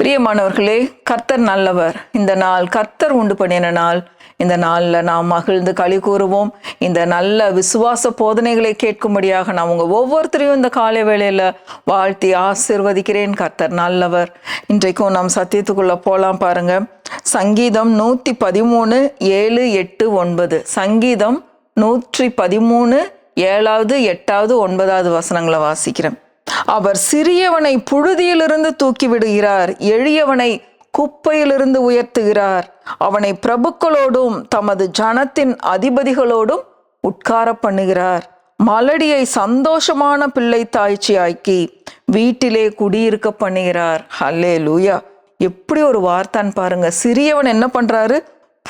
பிரியமானவர்களே கர்த்தர் நல்லவர். இந்த நாள் கர்த்தர் உண்டு பண்ணின நாள். இந்த நாளில் நாம் மகிழ்ந்து களி கூறுவோம். இந்த நல்ல விசுவாச போதனைகளை கேட்கும்படியாக நான் உங்கள் ஒவ்வொருத்தரையும் இந்த காலை வேளையில் வாழ்த்தி ஆசிர்வதிக்கிறேன். கர்த்தர் நல்லவர். இன்றைக்கும் நாம் சத்தியத்துக்குள்ளே போகலாம் பாருங்க. சங்கீதம் நூற்றி பதிமூணு ஏழு எட்டு ஒன்பது. சங்கீதம் நூற்றி பதிமூணு ஏழாவது எட்டாவது ஒன்பதாவது வசனங்களை வாசிக்கிறேன். அவர் சிறியவனை புழுதியிலிருந்து தூக்கி விடுகிறார் எளியவனை குப்பையிலிருந்து உயர்த்துகிறார். அவனை பிரபுக்களோடும் தமது ஜனத்தின் அதிபதிகளோடும் உட்கார பண்ணுகிறார். மலடியை சந்தோஷமான பிள்ளை தாய்ச்சியாக்கி வீட்டிலே குடியிருக்க பண்ணுகிறார். ஹல்லே லூயா எப்படி ஒரு வார்த்தான்னு பாருங்க. சிறியவன் என்ன பண்றாரு?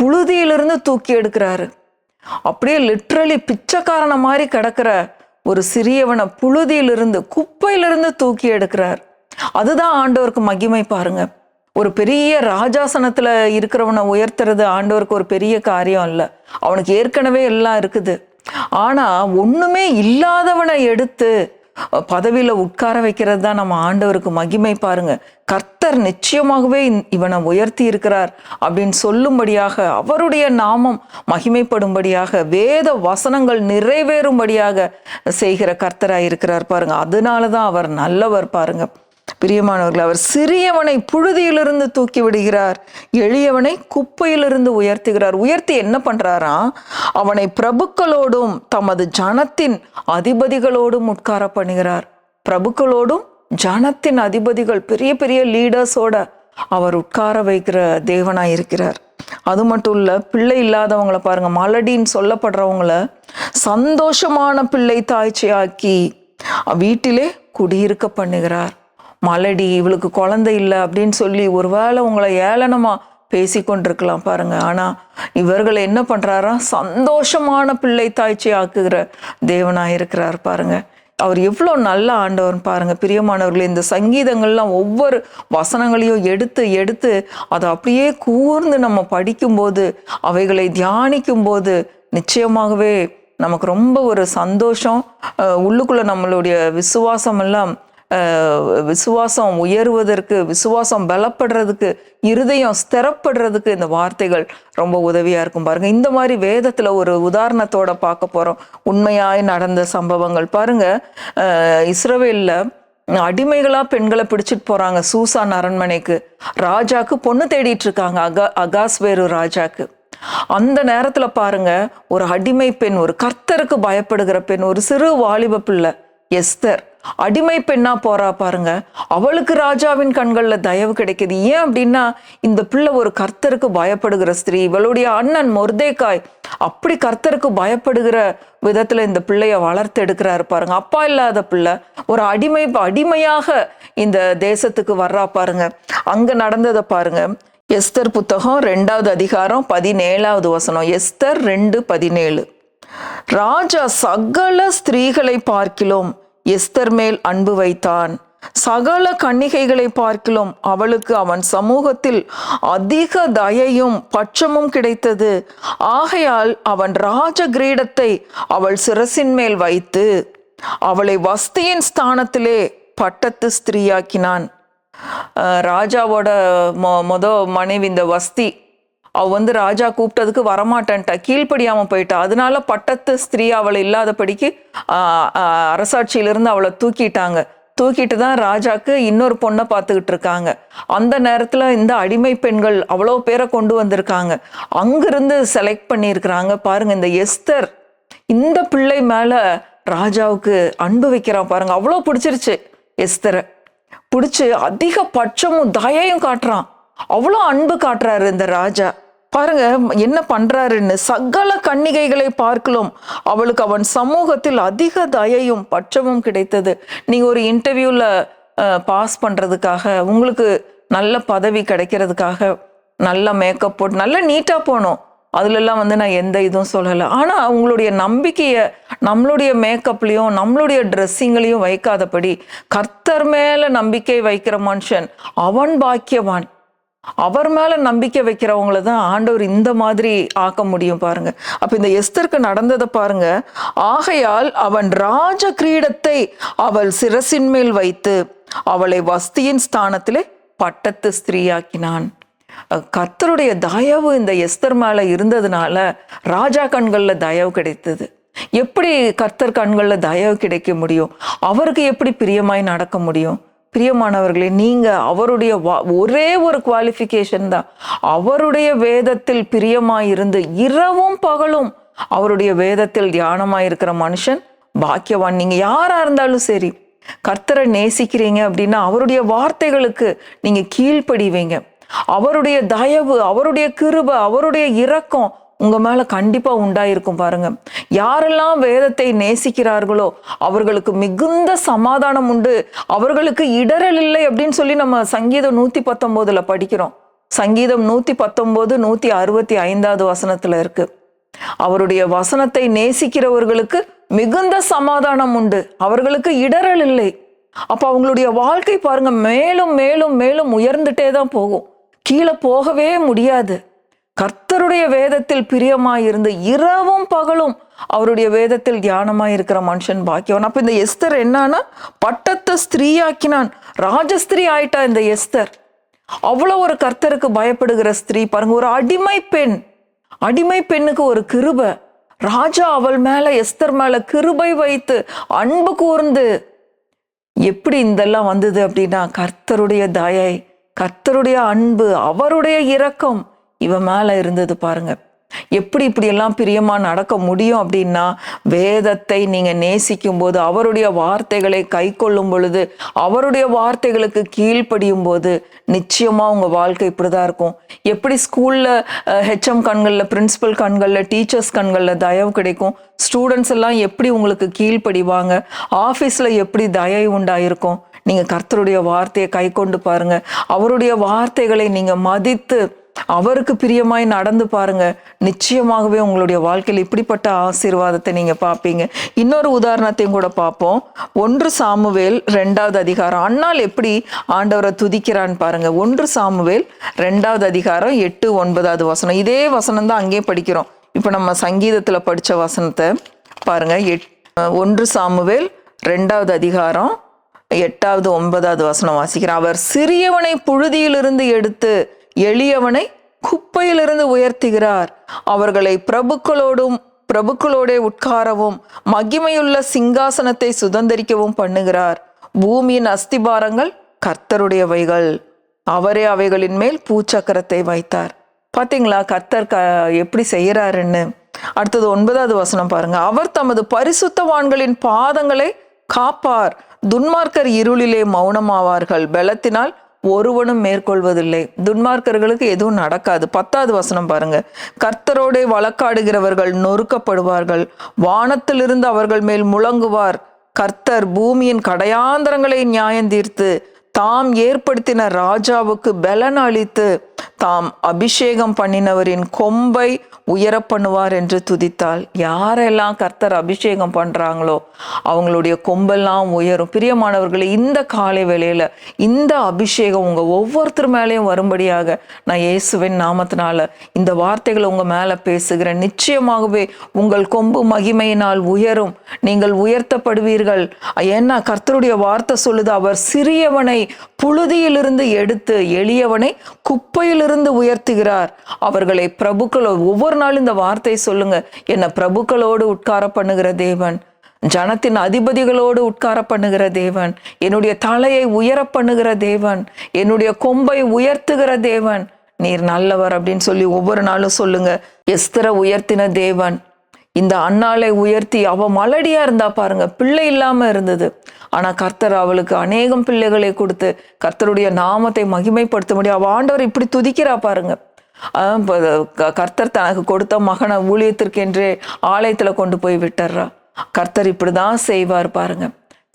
புழுதியிலிருந்து தூக்கி எடுக்கிறாரு. அப்படியே லிட்ரலி பிச்சைக்காரன மாதிரி கிடக்கிற ஒரு சிறியவனை புழுதியிலிருந்து குப்பையிலிருந்து தூக்கி எடுக்கிறார். அதுதான் ஆண்டவருக்கு மகிமை பாருங்க. ஒரு பெரிய ராஜாசனத்துல இருக்கிறவனை உயர்த்துறது ஆண்டவருக்கு ஒரு பெரிய காரியம் இல்லை. அவனுக்கு ஏற்கனவே எல்லாம் இருக்குது. ஆனா ஒண்ணுமே இல்லாதவனை எடுத்து பதவியில உட்கார வைக்கிறது தான் நம்ம ஆண்டவருக்கு மகிமை பாருங்க. கர்த்தர் நிச்சயமாகவே இவனை உயர்த்தி இருக்கிறார் அப்படின்னு சொல்லும்படியாக அவருடைய நாமம் மகிமைப்படும்படியாக வேத வசனங்கள் நிறைவேறும்படியாக செய்கிற கர்த்தராக இருக்கிறார் பாருங்க. அதனால தான் அவர் நல்லவர் பாருங்க. பிரியமானவர்கள் அவர் சிறியவனை புழுதியிலிருந்து தூக்கி விடுகிறார். எளியவனை குப்பையிலிருந்து உயர்த்துகிறார். உயர்த்தி என்ன பண்றாராம் அவனை பிரபுக்களோடும் தமது ஜனத்தின் அதிபதிகளோடும் உட்கார பண்ணுகிறார். பிரபுக்களோடும் ஜனத்தின் அதிபதிகள் பெரிய பெரிய லீடர்ஸோட அவர் உட்கார வைக்கிற தேவனாய் இருக்கிறார். அது மட்டும் இல்ல பிள்ளை இல்லாதவங்கள பாருங்க. மலடின்னு சொல்லப்படுறவங்கள சந்தோஷமான பிள்ளை தாய்ச்சியாக்கி வீட்டிலே குடியிருக்க பண்ணுகிறார். மலடி இவளுக்கு குழந்தை இல்லை அப்படின்னு சொல்லி ஒருவேளை உங்களை ஏளனமாக பேசி கொண்டிருக்கலாம் பாருங்க. ஆனால் இவர்கள் என்ன பண்ணுறாரா சந்தோஷமான பிள்ளை தாய்ச்சி ஆக்குகிற தேவனாக இருக்கிறார் பாருங்க. அவர் எவ்வளோ நல்ல ஆண்டவர் பாருங்க. பிரியமானவர்களே இந்த சங்கீதங்கள்லாம் ஒவ்வொரு வசனங்களையும் எடுத்து எடுத்து அதை அப்படியே கூர்ந்து நம்ம படிக்கும்போது அவைகளை தியானிக்கும் போது நிச்சயமாகவே நமக்கு ரொம்ப ஒரு சந்தோஷம். உள்ளுக்குள்ளே உள்ளுக்குள்ள நம்மளுடைய விசுவாசம் எல்லாம் விசுவாசம் உயர்வதற்கு விசுவாசம் பலப்படுறதுக்கு இருதயம் ஸ்திரப்படுறதுக்கு இந்த வார்த்தைகள் ரொம்ப உதவியா இருக்கும். பாருங்க இந்த மாதிரி வேதத்துல ஒரு உதாரணத்தோட பார்க்க போறோம். உண்மையாய் நடந்த சம்பவங்கள். பாருங்க அஹ் இஸ்ரவேல்ல அடிமைகளா பெண்களை பிடிச்சிட்டு போறாங்க சூசான் அரண்மனைக்கு. ராஜாக்கு பொண்ணு தேடிட்டு இருக்காங்க அகா அகாஸ்வேரு ராஜாக்கு. அந்த நேரத்துல பாருங்க ஒரு அடிமை பெண் ஒரு கர்த்தருக்கு பயப்படுகிற பெண் ஒரு சிறு வாலிப பிள்ளை எஸ்தர். அடிமை பெண்ணா போறா பாருங்க. அவளுக்கு ராஜாவின் கண்கள்ல தயவு கிடைக்குது. ஏன் அப்படின்னா இந்த பிள்ளை ஒரு கர்த்தருக்கு பயப்படுகிற ஸ்திரீ. இவளுடைய அண்ணன் மொர்தேக்காய் அப்படி கர்த்தருக்கு பயப்படுகிற விதத்துல இந்த பிள்ளைய வளர்த்து எடுக்கிறாரு பாருங்க. அப்பா இல்லாத பிள்ளை ஒரு அடிமை அடிமையாக இந்த தேசத்துக்கு வர்றா பாருங்க. அங்க நடந்ததை பாருங்க. எஸ்தர் புத்தகம் ரெண்டாவது அதிகாரம் பதினேழாவது வசனம். எஸ்தர் ரெண்டு பதினேழு. ராஜா சகல ஸ்திரீகளை பார்க்கிலும் எஸ்தர் மேல் அன்பு வைத்தான். சகல கன்னிகைகளை பார்க்கிலும் அவளுக்கு அவன் சமூகத்தில் அதிக தயையும் பட்சமும் கிடைத்தது. ஆகையால் அவன் ராஜ கிரீடத்தை அவள் சிரசின் மேல் வைத்து அவளை வஸ்தியின் ஸ்தானத்திலே பட்டத்து ஸ்திரீயாக்கினான். ராஜாவோட மொ மொத மனைவி இந்த வஸ்தி அவ வந்து ராஜா கூப்பிட்டதுக்கு வரமாட்டேன்ட்டா கீழ்ப்படியாமல் போயிட்டா. அதனால பட்டத்து ஸ்திரீ அவளை இல்லாதபடிக்கு அரசாட்சியிலிருந்து அவளை தூக்கிட்டாங்க. தூக்கிட்டு தான் ராஜாக்கு இன்னொரு பொண்ணை பார்த்துக்கிட்டு இருக்காங்க. அந்த நேரத்தில் இந்த அடிமை பெண்கள் அவ்வளோ பேரை கொண்டு வந்திருக்காங்க. அங்கிருந்து செலக்ட் பண்ணியிருக்கிறாங்க. பாருங்க இந்த எஸ்தர் இந்த பிள்ளை மேலே ராஜாவுக்கு அன்பு வைக்கிறான் பாருங்க. அவ்வளோ பிடிச்சிருச்சு எஸ்தரை. பிடிச்சி அதிக பட்சமும் தயையும் காட்டுறான். அவ்வளோ அன்பு காட்டுறாரு இந்த ராஜா. பாருங்க என்ன பண்றாருன்னு சகல கன்னிகைகளை பார்க்கலாம். அவளுக்கு அவன் சமூகத்தில் அதிக தயையும் பட்சமும் கிடைத்தது. நீங்க ஒரு இன்டர்வியூல பாஸ் பண்றதுக்காக உங்களுக்கு நல்ல பதவி கிடைக்கிறதுக்காக நல்ல மேக்கப் போட்டு நல்ல நீட்டா போகணும் அதுலெல்லாம் வந்து நான் எந்த இதுவும் சொல்லலை. ஆனால் உங்களுடைய நம்பிக்கையை நம்மளுடைய மேக்கப்லேயும் நம்மளுடைய ட்ரெஸ்ஸிங்லேயும் வைக்காதபடி கர்த்தர் மேலே நம்பிக்கை வைக்கிற மனுஷன் அவன் பாக்கியவான். அவர் மேல நம்பிக்கை வைக்கிறவங்கள தான் ஆண்டவர் இந்த மாதிரி ஆக்க முடியும் பாருங்க. அப்ப இந்த எஸ்தருக்கு நடந்ததை பாருங்க. ஆகையால் அவன் ராஜ கிரீடத்தை அவள் சிரசின் மேல் வைத்து அவளை வஸ்தியின் ஸ்தானத்திலே பட்டத்து ஸ்திரீயாக்கினான். கர்த்தருடைய தயவு இந்த எஸ்தர் மேல இருந்ததுனால ராஜா கண்களில் தயவு கிடைத்தது. எப்படி கர்த்தர் கண்களில் தயவு கிடைக்க முடியும்? அவருக்கு எப்படி பிரியமாய் நடக்க முடியும்? பிரியமானவர்களே நீங்கள் அவருடைய வா- ஒரே ஒரு குவாலிஃபிகேஷன் தான். அவருடைய வேதத்தில் பிரியமாய் இருந்து இரவும் பகலும் அவருடைய வேதத்தில் தியானமாய் இருக்கிற மனுஷன் பாக்கியவான். நீங்கள் யாராக இருந்தாலும் சரி கர்த்தரை நேசிக்கிறீங்க அப்படின்னா அவருடைய வார்த்தைகளுக்கு நீங்கள் கீழ்ப்படிவீங்க. அவருடைய தயவு அவருடைய கிருப அவருடைய இரக்கம் உங்கள் மேலே கண்டிப்பாக உண்டாயிருக்கும் பாருங்க. யாரெல்லாம் வேதத்தை நேசிக்கிறார்களோ அவர்களுக்கு மிகுந்த சமாதானம் உண்டு. அவர்களுக்கு இடரல் இல்லை அப்படின்னு சொல்லி நம்ம சங்கீதம் நூற்றி பத்தொம்போதில் படிக்கிறோம். சங்கீதம் நூற்றி பத்தொம்போது நூற்றி அறுபத்தி ஐந்தாவது வசனத்தில் இருக்குது அவருடைய வசனத்தை நேசிக்கிறவர்களுக்கு மிகுந்த சமாதானம் உண்டு. அவர்களுக்கு இடரல் இல்லை. அப்போ அவங்களுடைய வாழ்க்கை பாருங்க மேலும் மேலும் மேலும் உயர்ந்துட்டே தான் போகும். கீழே போகவே முடியாது. கர்த்தருடைய வேதத்தில் பிரியமாயிருந்து இரவும் பகலும் அவருடைய வேதத்தில் தியானமாய் இருக்கிற மனுஷன் பாக்கியவன். அப்போ இந்த எஸ்தர் என்னன்னா பட்டத்தை ஸ்திரீயாக்கினான். ராஜஸ்திரீ ஆயிட்டா இந்த எஸ்தர். அவ்வளோ ஒரு கர்த்தருக்கு பயப்படுகிற ஸ்திரீ. பாருங்க ஒரு அடிமை பெண். அடிமை பெண்ணுக்கு ஒரு கிருபை. ராஜா அவள் மேல எஸ்தர் மேல கிருபை வைத்து அன்பு கூர்ந்து எப்படி இதெல்லாம் வந்தது அப்படின்னா கர்த்தருடைய தயை கர்த்தருடைய அன்பு அவருடைய இரக்கம் இவன் மேலே இருந்தது பாருங்க. எப்படி இப்படியெல்லாம் பிரியமாக பிரியமா நடக்க முடியும் அப்படின்னா வேதத்தை நீங்க நேசிக்கும் போது அவருடைய வார்த்தைகளை கை கொள்ளும் பொழுது அவருடைய வார்த்தைகளுக்கு கீழ்ப்படியும் போது நிச்சயமா உங்க வாழ்க்கை இப்படிதான் இருக்கும். எப்படி ஸ்கூல்ல ஹெச்எம் கண்களில் பிரின்சிபல் கண்களில் டீச்சர்ஸ் கண்களில் தயவு கிடைக்கும். ஸ்டூடெண்ட்ஸ் எல்லாம் எப்படி உங்களுக்கு கீழ்ப்படிவாங்க? ஆஃபீஸில் எப்படி தயை உண்டாயிருக்கும்? நீங்க கர்த்தருடைய வார்த்தையை கை கொண்டு பாருங்க. அவருடைய வார்த்தைகளை நீங்க மதித்து அவருக்கு பிரியமாய் நடந்து பாருங்க. நிச்சயமாகவே உங்களுடைய வாழ்க்கையில் இப்படிப்பட்ட ஆசீர்வாதத்தை நீங்க பார்ப்பீங்க. இன்னொரு உதாரணத்தையும் கூட பார்ப்போம். ஒன்று சாமுவேல் ரெண்டாவது அதிகாரம். அண்ணால் எப்படி ஆண்டவரை துதிக்கிறான்னு பாருங்க. ஒன்று சாமுவேல் ரெண்டாவது அதிகாரம் எட்டு ஒன்பதாவது வசனம். இதே வசனம் தான் அங்கேயே படிக்கிறோம். இப்போ நம்ம சங்கீதத்துல படிச்ச வசனத்தை பாருங்க. எட் ஒன்று சாமுவேல் ரெண்டாவது அதிகாரம் எட்டாவது ஒன்பதாவது வசனம் வாசிக்கிறேன் அவர் சிறியவனை புழுதியிலிருந்து எடுத்து எளியவனை குப்பையிலிருந்து உயர்த்துகிறார். அவர்களை பிரபுக்களோடும் பிரபுக்களோடே உட்காரவும் மகிமையுள்ள சிங்காசனத்தை சுதந்தரிக்கவும் பண்ணுகிறார். பூமியின் அஸ்திபாரங்கள் கர்த்தருடையவைகள். அவரே அவைகளின் மேல் பூச்சக்கரத்தை வைத்தார். பார்த்தீங்களா கர்த்தர் க எப்படி செய்கிறாருன்னு. அடுத்தது ஒன்பதாவது வசனம் பாருங்க. அவர் தமது பரிசுத்தவான்களின் பாதங்களை காப்பார். துன்மார்க்கர் இருளிலே மௌனமாவார்கள். பலத்தினால் ஒருவனும் மேற்கொள்வதில்லை. துன்மார்க்கர்களுக்கு எதுவும் நடக்காது. பத்தாவது வசனம் பாருங்க. கர்த்தரோடே வழக்காடுகிறவர்கள் நொறுக்கப்படுவார்கள். வானத்திலிருந்து அவர்கள் மேல் முழங்குவார். கர்த்தர் பூமியின் கடையாந்தரங்களை நியாயம் தீர்த்து தாம் ஏற்படுத்தின ராஜாவுக்கு பலன் அளித்து தாம் அபிஷேகம் பண்ணினவரின் கொம்பை உயர பண்ணுவார் என்று துதித்தால் யாரெல்லாம் கர்த்தர் அபிஷேகம் பண்றாங்களோ அவங்களுடைய கொம்பெல்லாம் உயரும். பிரியமானவர்களை இந்த காலை வேளையில் இந்த அபிஷேகம் உங்க ஒவ்வொருத்தர் மேலேயும் வரும்படியாக நான் இயேசுவின் நாமத்தினால இந்த வார்த்தைகளை உங்க மேலே பேசுகிறேன். நிச்சயமாகவே உங்கள் கொம்பு மகிமையினால் உயரும். நீங்கள் உயர்த்தப்படுவீர்கள். ஏன்னா கர்த்தருடைய வார்த்தை சொல்லுது அவர் சிறியவனை புழுதியிலிருந்து எடுத்து எளியவனை குப்பையிலிருந்து உயர்த்துகிறார். அவர்களை பிரபுக்கள் ஒவ்வொரு நாளும் இந்த வார்த்தை சொல்லுங்க. என்ன பிரபுக்களோடு உட்கார பண்ணுகிற தேவன். ஜனத்தின் அதிபதிகளோடு உட்கார பண்ணுகிற தேவன். என்னுடைய தலையை உயர பண்ணுகிற தேவன். என்னுடைய கொம்பை உயர்த்துகிற தேவன். நீர் நல்லவர் அப்படின்னு சொல்லி ஒவ்வொரு நாளும் சொல்லுங்க. எஸ்திர உயர்த்தின தேவன். இந்த அண்ணாளை உயர்த்தி அவ மலடியா இருந்தா பாருங்க. பிள்ளை இல்லாம இருந்தது. ஆனா கர்த்தர் அவளுக்கு அநேகம் பிள்ளைகளை கொடுத்து கர்த்தருடைய நாமத்தை மகிமைப்படுத்த முடியும். அவ ஆண்டவர் இப்படி துதிக்கிறா பாருங்க. கர்த்தர் தனக்கு கொடுத்த மகனை ஊழியத்திற்கென்றே ஆலயத்தில் கொண்டு போய் விட்டுறா கர்த்தர் இப்படிதான் செய்வார் பாருங்க.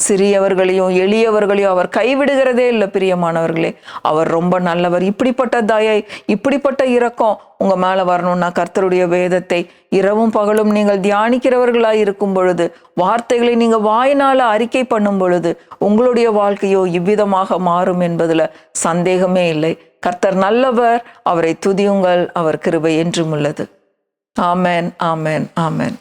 சிறியவர்களையும் எளியவர்களையும் அவர் கைவிடுகிறதே இல்லை பிரியமானவர்களே. அவர் ரொம்ப நல்லவர். இப்படிப்பட்ட தயை இப்படிப்பட்ட இரக்கம் உங்க மேல வரணும்னா கர்த்தருடைய வேதத்தை இரவும் பகலும் நீங்கள் தியானிக்கிறவர்களாய் இருக்கும் பொழுது வார்த்தைகளை நீங்க வாயினால அறிக்கை பண்ணும் பொழுது உங்களுடைய வாழ்க்கையோ இவ்விதமாக மாறும் என்பதுல சந்தேகமே இல்லை. கர்த்தர் நல்லவர். அவரை துதியுங்கள். அவர் கிருபை என்றும் உள்ளது. ஆமேன் ஆமேன் ஆமேன்.